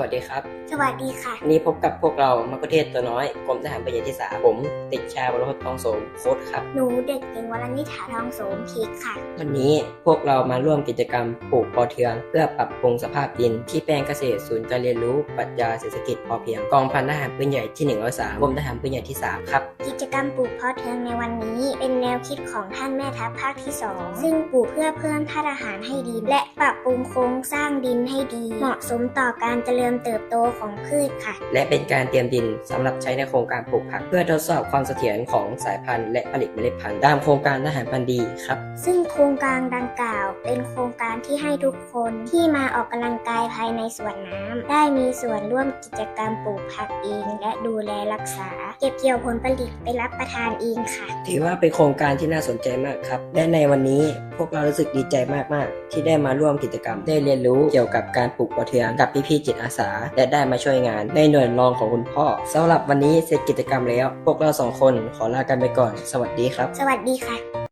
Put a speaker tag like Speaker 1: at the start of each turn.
Speaker 1: วัสดีครับ
Speaker 2: สวัสดีค่ะ
Speaker 1: วันนี้พบกับพวกเรามักคุเทศตัวน้อยกรมทหารประหยัดที่สามผมติดชายวรพจน์ทองโสมโค้ดครับ
Speaker 2: หนูเด็กหญิงวรนิษฐาทองโสมพีคค่ะ
Speaker 1: วันนี้พวกเรามาร่วมกิจกรรมปลูกปอเทือง เพื่อปรับปรุงสภาพดิน ที่แปลงเกษตรศูนย์การเรียนรู้ปรัชญาเศรษฐกิจพอเพียงกองพันทหารปืนใหญ่ที่103กรมทหารปืนใหญ่ที่ 3 ครับ
Speaker 2: กิจกรรมปลูกเพาะเทืองในวันนี้เป็นแนวคิดของท่านแม่ทัพภาคที่ 2 ซึ่งปลูกเพื่อเพิ่มธาตุอาหารให้ดิน และปรับปรุงโครงสร้างดินให้ดี เหมาะสมต่อการเจริญเติบโตของพืชค่ะ
Speaker 1: และเป็นการเตรียมดินสำหรับใช้ในโครงการปลูกผัก เพื่อทดสอบความเสถียรของสายพันธุ์และผลิตเมล็ดพันธุ์ตามโครงการทหารพันธุ์ดีครับ
Speaker 2: ซึ่งโครงการดังกล่าวเป็นโครง การที่ให้ทุกคนที่มาออกกำลังกายภายในสวนน้ำได้มีส่วนร่วมกิจกรรมปลูกผักเอง และดูแลรักษา เก็บเกี่ยวผลผลิตไปรับประทานเองค่ะ
Speaker 1: ถือว่าเป็นโครงการที่น่าสนใจมากครับ และในวันนี้พวกเรารู้สึกดีใจมากๆ ที่ได้มาร่วมกิจกรรม ได้เรียนรู้เกี่ยวกับการปลูกปอเทืองกับพี่ๆจิตอาสา และได้มาช่วยงานในหน่วยรองของคุณพ่อสำหรับวันนี้เสร็จกิจกรรมแล้ว พวกเราสองคนขอลากันไปก่อน สวัสดีครับ
Speaker 2: สวัสดีค่ะ